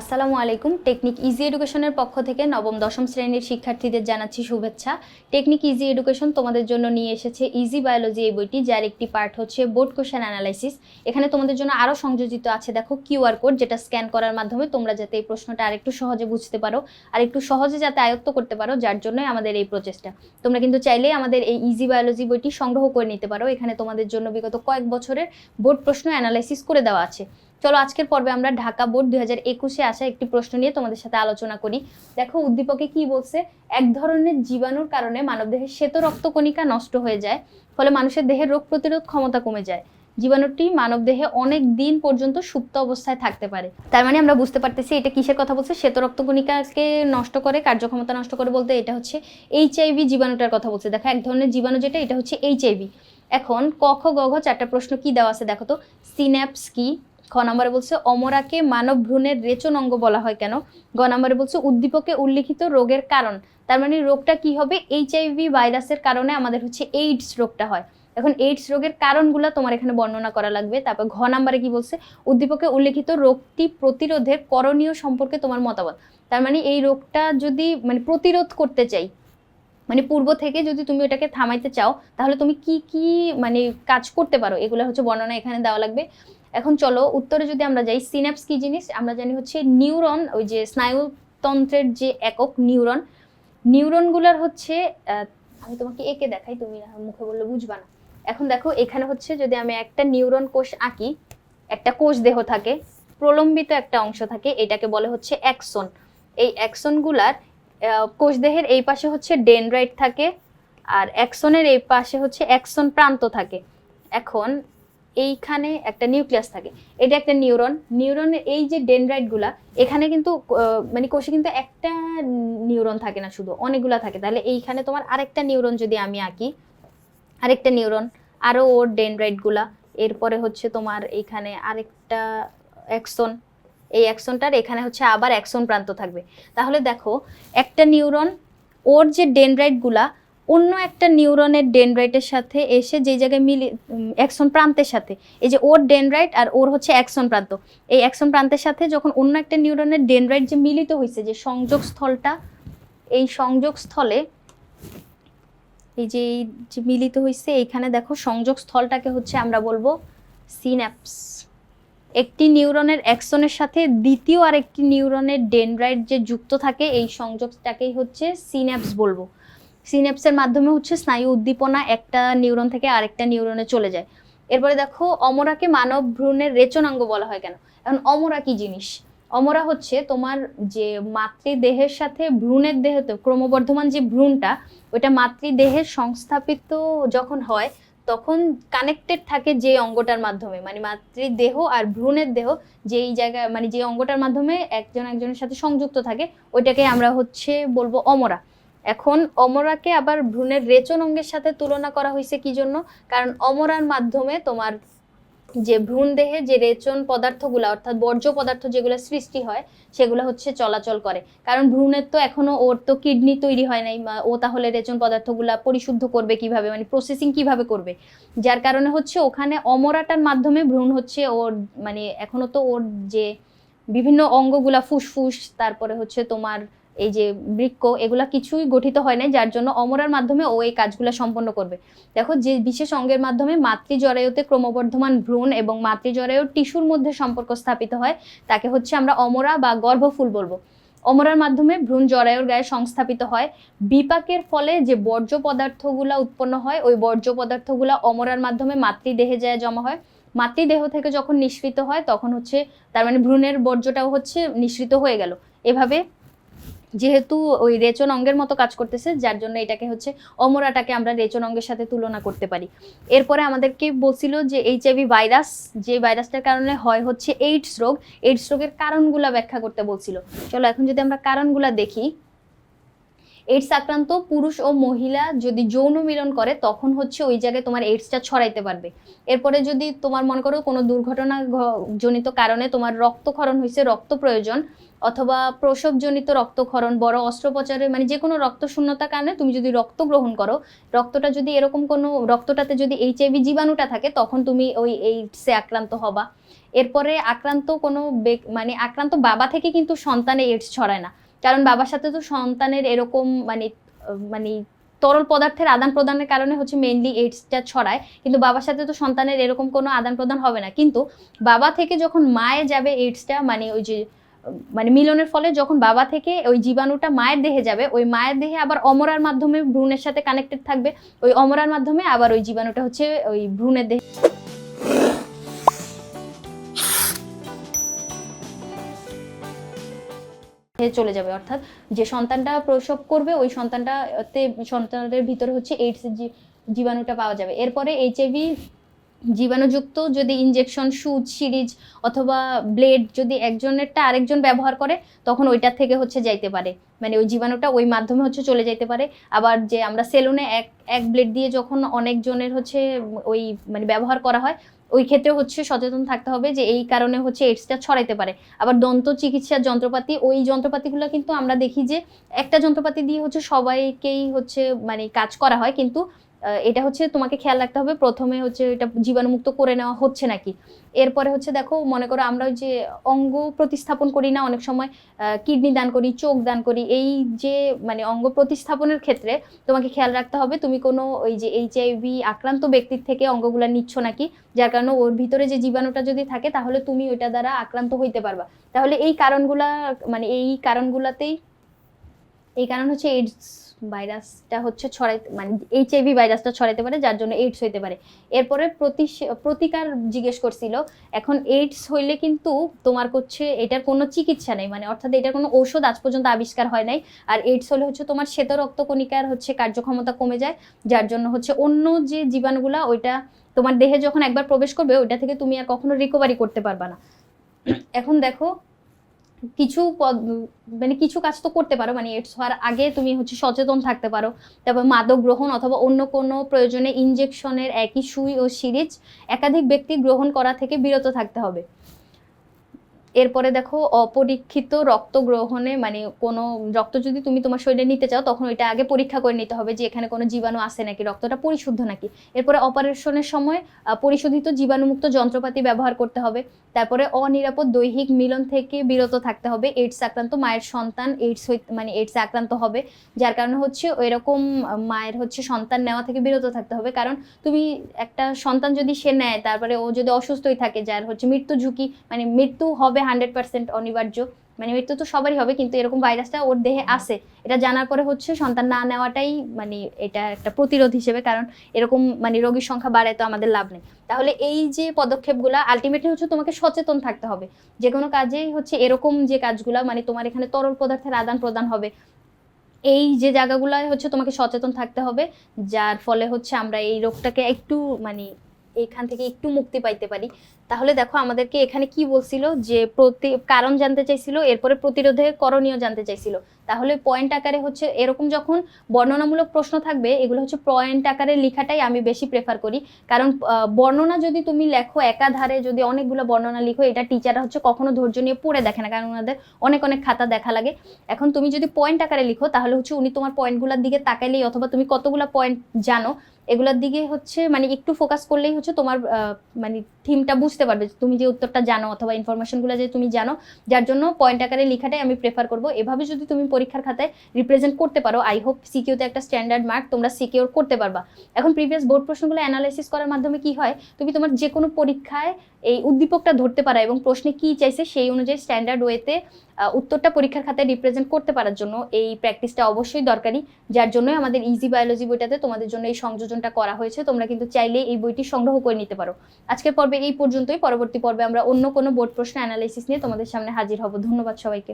আসসালামু আলাইকুম। Technique easy এডুকেশনের পক্ষ থেকে নবম, দশম শ্রেণির শিক্ষার্থীদের জানাচ্ছি শুভেচ্ছা। টেকনিক ইজি এডুকেশন তোমাদের জন্য নিয়ে এসেছে ইজি বায়োলজি এই বইটি, যার একটি পার্ট হচ্ছে বোর্ড কোশ্চেন অ্যানালাইসিস। এখানে তোমাদের জন্য আরও সংযোজিত আছে, দেখো, কিউআর কোড, যেটা স্ক্যান করার মাধ্যমে তোমরা যাতে এই প্রশ্নটা আরেকটু সহজে বুঝতে পারো, আর একটু সহজে যাতে আয়ত্ত করতে পারো, যার জন্যই আমাদের এই প্রচেষ্টা। তোমরা কিন্তু চাইলেই আমাদের এই ইজি বায়োলজি বইটি সংগ্রহ করে নিতে পারো। এখানে তোমাদের জন্য বিগত কয়েক বছরের বোর্ড প্রশ্ন অ্যানালাইসিস করে দেওয়া আছে। চলো আজকের পর্বে আমরা ঢাকা বোর্ড দুই হাজার একুশে আসা একটি প্রশ্ন নিয়ে তোমাদের সাথে আলোচনা করি। দেখো, উদ্দীপকে কি বলছে? এক ধরনের জীবাণুর কারণে মানবদেহের শ্বেত রক্তকণিকা নষ্ট হয়ে যায়, ফলে মানুষের দেহের রোগ প্রতিরোধ ক্ষমতা কমে যায়। জীবাণুটি মানবদেহে অনেক দিন পর্যন্ত সুপ্ত অবস্থায় থাকতে পারে। তার মানে আমরা বুঝতে পারতেছি এটা কিসের কথা বলছে? শ্বেত রক্তকণিকাকে নষ্ট করে, কার্যক্ষমতা নষ্ট করে বলতে এটা হচ্ছে এইচআইভি জীবাণুটার কথা বলছে। দেখো, এক ধরনের জীবাণু যেটা, এটা হচ্ছে এইচআইভি এখন ক, খ চারটা প্রশ্ন কি দেওয়া আছে দেখো তো? সিন্যাপস কি? খ নম্বরে বলছে, অমরাকে মানব ভ্রূণের রেচন অঙ্গ বলা হয় কেন? গ নম্বরে বলছে, উদ্দীপকে উল্লিখিত রোগের কারণ। তার মানে রোগটা কি হবে? এইচআইভি ভাইরাসের কারণে আমাদের হচ্ছে এইডস রোগটা হয়। এখন এইডস রোগের কারণগুলো তোমার এখানে বর্ণনা করা লাগবে। তারপর ঘ নাম্বারে কি বলছে? উদ্দীপকে উল্লিখিত রোগটি প্রতিরোধের করণীয় সম্পর্কে তোমার মতামত। তার মানে এই রোগটা যদি মানে প্রতিরোধ করতে চাই মানে পূর্ব থেকে যদি তুমি ওটাকে থামাইতে চাও, তাহলে তুমি কি কি মানে কাজ করতে পারো? এগুলো হচ্ছে বর্ণনা এখানে দেওয়া লাগবে। এখন চলো উত্তরে যদি আমরা যাই সিনাপস কি জিনিস? আমরা জানি হচ্ছে নিউরন ওই যে স্নায়ুতন্ত্রের যে একক নিউরন নিউরনগুলার হচ্ছে আমি তোমাকে একে দেখাই, তুমি মুখে বললে বুঝবা না। এখন দেখো, এখানে হচ্ছে যদি আমি একটা নিউরন কোষ আঁকি, একটা কোষ দেহ থাকে, প্রলম্বিত একটা অংশ থাকে, এটাকে বলে হচ্ছে অ্যাক্সন এই অ্যাক্সনগুলার কোষদেহের এই পাশে হচ্ছে ডেনড্রাইট থাকে, আর অ্যাক্সনের এই পাশে হচ্ছে অ্যাক্সন প্রান্ত থাকে। এখন এইখানে একটা নিউক্লিয়াস থাকে। এটা একটা নিউরন। নিউরনের এই যে ডেনড্রাইটগুলা, এখানে কিন্তু মানে কোষে কিন্তু একটা নিউরন থাকে না শুধু, অনেকগুলা থাকে। তাহলে এইখানে তোমার আরেকটা নিউরন যদি আমি আঁকি, আরেকটা নিউরন আরও ওর ডেনড্রাইটগুলা, এরপরে হচ্ছে তোমার এইখানে আরেকটা অ্যাক্সন এই অ্যাক্সনটার এখানে হচ্ছে আবার অ্যাক্সন প্রান্ত থাকবে। তাহলে দেখো, একটা নিউরন, ওর যে ডেনড্রাইটগুলা অন্য একটা নিউরনের ডেনড্রাইটের সাথে এসে যে জায়গায় মিলি অ্যাকশন প্রান্তের সাথে, এই যে ওর ডেনড্রাইট আর ওর হচ্ছে অ্যাকশন প্রান্ত, এই অ্যাকশন প্রান্তের সাথে যখন অন্য একটা নিউরনের ডেনড্রাইট যে মিলিত হয়েছে যে সংযোগ স্থলটা এই সংযোগ স্থলে এই যে এই যে মিলিত হয়েছে এইখানে দেখো সংযোগ স্থলটাকে হচ্ছে আমরা বলব সিন্যাপস। একটি নিউরনের অ্যাকশনের সাথে দ্বিতীয় আরেকটি নিউরনের ডেনড্রাইট যে যুক্ত থাকে, এই সংযোগটাকেই হচ্ছে সিন্যাপস বলব। সিন্যাপসের মাধ্যমে হচ্ছে স্নায়ু উদ্দীপনা একটা নিউরন থেকে আরেকটা নিউরনে চলে যায়। এরপরে দেখো, অমরাকে মানব ভ্রূণের রেচনাঙ্গ বলা হয় কেন? এখন অমরা কি জিনিস? অমরা হচ্ছে তোমার যে মাতৃদেহের সাথে ভ্রূণের দেহতে ক্রমবর্ধমান যে ভ্রূণটা ওটা মাতৃদেহের সংস্থাপিত যখন হয়, তখন কানেক্টেড থাকে যে অঙ্গটার মাধ্যমে। মানে মাতৃদেহ আর ভ্রূণের দেহ যেই জায়গায় মানে যে অঙ্গটার মাধ্যমে একজন একজনের সাথে সংযুক্ত থাকে, ওইটাকে আমরা হচ্ছে বলব অমরা। এখন অমরাকে আবার ভ্রূণের রেচন অঙ্গের সাথে তুলনা করা হয়েছে কি জন্য? কারণ অমরার মাধ্যমে তোমার যে ভ্রূণ দেহে যে রেচন পদার্থগুলো, অর্থাৎ বর্জ্য পদার্থ যেগুলো সৃষ্টি হয়, সেগুলো হচ্ছে চলাচল করে। কারণ ভ্রূণের তো এখনও ওর তো কিডনি তৈরি হয় নাই ও তাহলে রেচন পদার্থগুলা পরিশুদ্ধ করবে কীভাবে? মানে প্রসেসিং কীভাবে করবে? যার কারণে হচ্ছে ওখানে অমরাটার মাধ্যমে ভ্রূণ হচ্ছে ওর মানে এখনও তো ওর যে বিভিন্ন অঙ্গগুলা ফুসফুস, তারপরে হচ্ছে তোমার এই যে বৃক্ক, এগুলা কিছুই গঠিত হয় নাই, যার জন্য অমরার মাধ্যমে ও এই কাজগুলো সম্পন্ন করবে। দেখো, যে বিশেষ অঙ্গের মাধ্যমে মাতৃজরায়ুতে ক্রমবর্ধমান ভ্রূণ এবং মাতৃজরায়ুর টিস্যুর মধ্যে সম্পর্ক স্থাপিত হয়, তাকে হচ্ছে আমরা অমরা বা গর্ভফুল বলব। অমরার মাধ্যমে ভ্রূণ জরায়ুর গায়ে সংস্থাপিত হয়। বিপাকের ফলে যে বর্জ্য পদার্থগুলা উৎপন্ন হয়, ওই বর্জ্য পদার্থগুলা অমরার মাধ্যমে মাতৃদেহে যায় জমা হয়। মাতৃদেহ থেকে যখন নিঃসৃত হয়, তখন হচ্ছে তার মানে ভ্রূণের বর্জ্যটাও হচ্ছে নিঃসৃত হয়ে গেল। এভাবে যেহেতু ওই রেচন অঙ্গের মতো কাজ করতেছে, যার জন্য এটাকে হচ্ছে অমরাটাকে আমরা রেচন অঙ্গের সাথে তুলনা করতে পারি। এরপরে আমাদেরকে বলছিল যে এইচআইভি ভাইরাস, যে ভাইরাসটার কারণে হয় হচ্ছে এইডস রোগ। এইডস রোগের কারণগুলা ব্যাখ্যা করতে বলছিল। চলো এখন যদি আমরা কারণগুলা দেখি এইডস আক্রান্ত পুরুষ ও মহিলা যদি যৌন মিলন করে, তখন হচ্ছে ওই জায়গায় তোমার এইডসটা ছড়াইতে পারবে। এরপরে যদি তোমার মনে করো কোনো দুর্ঘটনা জনিত কারণে তোমার রক্তক্ষরণ হয়েছে রক্ত প্রয়োজন অথবা প্রসবজনিত রক্তক্ষরণ, বড় অস্ত্রোপচারে মানে যে কোনো রক্ত শূন্যতার কারণে তুমি যদি রক্ত গ্রহণ করো, রক্তটা যদি এরকম কোনো, রক্তটাতে যদি এইচআইভি জীবাণুটা থাকে, তখন তুমি ওই এইডসে আক্রান্ত হবা। এরপরে আক্রান্ত কোনো মানে আক্রান্ত বাবা থেকে কিন্তু সন্তানে এইডস ছড়ায় না। কারণ বাবার সাথে তো সন্তানের এরকম মানে মানে তরল পদার্থের আদান প্রদানের কারণে হচ্ছে মেইনলি এইডসটা ছড়ায়, কিন্তু বাবার সাথে তো সন্তানের এরকম কোনো আদান প্রদান হবে না। কিন্তু বাবা থেকে যখন মায়ে যাবে এইডসটা মানে ওই যে মানে মিলনের ফলে যখন বাবা থেকে ওই জীবাণুটা মায়ের দেহে যাবে, ওই মায়ের দেহে আবার অমরার মাধ্যমে ভ্রূণের সাথে কানেক্টেড থাকবে, ওই অমরার মাধ্যমে আবার ওই জীবাণুটা হচ্ছে ওই ভ্রূণের দেহে হয়ে চলে যাবে। অর্থাৎ যে সন্তানটা প্রসব করবে, ওই সন্তানটাতে সন্তানের ভিতরে হচ্ছে এইডস জীবাণুটা পাওয়া যাবে। এরপরে এইচআইভি জীবাণুযুক্ত যদি ইনজেকশন সুচ সিরিজ অথবা ব্লেড যদি একজনেরটা আরেকজন ব্যবহার করে, তখন ওইটার থেকে হচ্ছে যাইতে পারে। মানে ওই জীবাণুটা ওই মাধ্যমে হচ্ছে চলে যাইতে পারে। আবার যে আমরা সেলুনে এক এক ব্লেড দিয়ে যখন অনেকজনের হচ্ছে ওই মানে ব্যবহার করা হয় ওই ক্ষেত্রে হচ্ছে সচেতন থাকতে হবে যে এই কারণে হচ্ছে এইডসটা ছড়াইতে পারে। আবার দন্ত চিকিৎসার যন্ত্রপাতি, ওই যন্ত্রপাতিগুলো কিন্তু আমরা দেখি যে একটা যন্ত্রপাতি দিয়ে হচ্ছে সবাইকেই হচ্ছে মানে কাজ করা হয়, কিন্তু এটা হচ্ছে তোমাকে খেয়াল রাখতে হবে। প্রথমে হচ্ছে এটা জীবাণুমুক্ত করে নেওয়া হচ্ছে নাকি? এরপরে হচ্ছে দেখো, মনে করো আমরা যে অঙ্গ প্রতিস্থাপন করি না, অনেক সময় কিডনি দান করি, চোখ দান করি, এই যে মানে অঙ্গ প্রতিস্থাপনের ক্ষেত্রে তোমাকে খেয়াল রাখতে হবে, তুমি কোনো ওই যে এইচআইভি আক্রান্ত ব্যক্তির থেকে অঙ্গগুলা নিচ্ছ নাকি? যার কারণে ওর ভিতরে যে জীবাণুটা যদি থাকে, তাহলে তুমি ওইটা দ্বারা আক্রান্ত হইতে পারবা। তাহলে এই কারণগুলা মানে এই কারণগুলাতেই, এই কারণ হচ্ছে এইডস ভাইরাসটা হচ্ছে ছড়াইতে মানে এইচআইভি ভাইরাসটা ছড়াইতে পারে, যার জন্য এইডস হইতে পারে। এরপরে প্রতিকার জিজ্ঞেস করছিল, এখন এইডস হইলে কিন্তু তোমার হচ্ছে এটার কোনো চিকিৎসা নেই মানে অর্থাৎ এটার কোনো ঔষধ আজ পর্যন্ত আবিষ্কার হয় নাই। আর এইডস হলে হচ্ছে তোমার শ্বেত রক্তকণিকার হচ্ছে কার্যক্ষমতা কমে যায়, যার জন্য হচ্ছে অন্য যে জীবাণুগুলা, ওইটা তোমার দেহে যখন একবার প্রবেশ করবে, ওইটা থেকে তুমি আর কখনো রিকভারি করতে পারবা না। এখন দেখো কিছু মানে কিছু কাজ তো করতে পারো মানে এডস হওয়ার আগে তুমি হচ্ছে সচেতন থাকতে পারো। তারপর মাদক গ্রহণ অথবা অন্য কোনো প্রয়োজনে ইনজেকশনের একই সুই ও সিরিজ একাধিক ব্যক্তি গ্রহণ করা থেকে বিরত থাকতে হবে। এরপরে দেখো অপরীক্ষিত রক্ত গ্রহণে মানে কোনো রক্ত যদি তুমি তোমার শরীরে নিতে চাও, তখন ওইটা আগে পরীক্ষা করে নিতে হবে যে এখানে কোনো জীবাণু আছে নাকি, রক্তটা পরিশুদ্ধ নাকি। এরপরে অপারেশনের সময় পরিশোধিত জীবাণুমুক্ত যন্ত্রপাতি ব্যবহার করতে হবে। তারপরে অনিরাপদ দৈহিক মিলন থেকে বিরত থাকতে হবে। এইডস আক্রান্ত মায়ের সন্তান এইডস মানে এইডস আক্রান্ত হবে। যার কারণে হচ্ছে এরকম মায়ের হচ্ছে সন্তান নেওয়া থেকে বিরত থাকতে হবে। কারণ তুমি একটা সন্তান যদি সে নেয়, তারপরে ও যদি অসুস্থই থাকে, যার হচ্ছে মৃত্যু ঝুঁকি মানে মৃত্যু হবে হান্ড্রেড পার্সেন্ট অনিবার্য। মানে মৃত্যু তো সবারই হবে কিন্তু এরকম ভাইরাসটা ওর দেহে আছে। এটা জানার পরে হচ্ছে সন্তান না নেওয়াটাই মানে এটা একটা প্রতিরোধ হিসেবে কারণ এরকম মানে রোগীর সংখ্যা বাড়ায় তো আমাদের লাভ নেই। তাহলে এই যে পদক্ষেপগুলো আলটিমেটলি হচ্ছে তোমাকে সচেতন থাকতে হবে। যে কোনো কাজেই হচ্ছে এরকম যে কাজগুলো মানে তোমার এখানে তরল পদার্থের আদান প্রদান হবে। এই যে জায়গাগুলোয় হচ্ছে তোমাকে সচেতন থাকতে হবে যার ফলে হচ্ছে আমরা এই রোগটাকে একটু মানে এখান থেকে একটু মুক্তি পাইতে পারি। তাহলে দেখো আমাদেরকে এখানে কি বলছিল? যে প্রতি কারণ জানতে চাইছিল, এরপরে প্রতিরোধে করণীয় জানতে চাইছিল। তাহলে পয়েন্ট আকারে হচ্ছে এরকম যখন বর্ণনামূলক প্রশ্ন থাকবে, এগুলো হচ্ছে পয়েন্ট আকারে লেখাটাই আমি বেশি প্রেফার করি। কারণ বর্ণনা যদি তুমি লেখো একাধারে যদি অনেকগুলো বর্ণনা লিখো, এটা টিচাররা হচ্ছে কখনো ধৈর্য নিয়ে পড়ে দেখে না, কারণ ওনাদের অনেক অনেক খাতা দেখা লাগে। এখন তুমি যদি পয়েন্ট আকারে লিখো, তাহলে হচ্ছে উনি তোমার পয়েন্টগুলোর দিকে তাকাইলেই অথবা তুমি কতগুলো পয়েন্ট জানো, এগুলোর দিকে হচ্ছে মানে একটু ফোকাস করলেই হচ্ছে তোমার মানে থিমটা বুঝতে পারবে তুমি যে উত্তরটা জানো অথবা ইনফরমেশনগুলো যে তুমি জানো, যার জন্য পয়েন্ট আকারে লেখাটাই আমি প্রেফার করব। এভাবে যদি তুমি পরীক্ষার খাতায় রিপ্রেজেন্ট করতে পারো আই হোপ সিকিউতে একটা স্ট্যান্ডার্ড মার্ক তোমরা সিকিউর করতে পারবা। এখন প্রিভিয়াস বোর্ড প্রশ্নগুলো অ্যানালাইসিস করার মাধ্যমে কি হয়? তুমি তোমার যে কোনো পরীক্ষায় এই উদ্দীপকটা ধরতে পারা এবং প্রশ্নে কি চাইছে সেই অনুযায়ী স্ট্যান্ডার্ড ওয়েতে উত্তরটা পরীক্ষার খাতায় রিপ্রেজেন্ট করতে পারার জন্য এই প্র্যাকটিসটা অবশ্যই দরকারি। যার জন্য আমাদের ইজি বায়োলজি বইটাতে তোমাদের জন্য এই সংযোজনটা করা হয়েছে। তোমরা কিন্তু চাইলে এই বইটি সংগ্রহ করে নিতে পারো। আজকের পর্বে এই পর্যন্তই। পরবর্তী পর্বে আমরা অন্য কোনো বোর্ড প্রশ্ন অ্যানালাইসিস নিয়ে তোমাদের সামনে হাজির হব। ধন্যবাদ সবাইকে।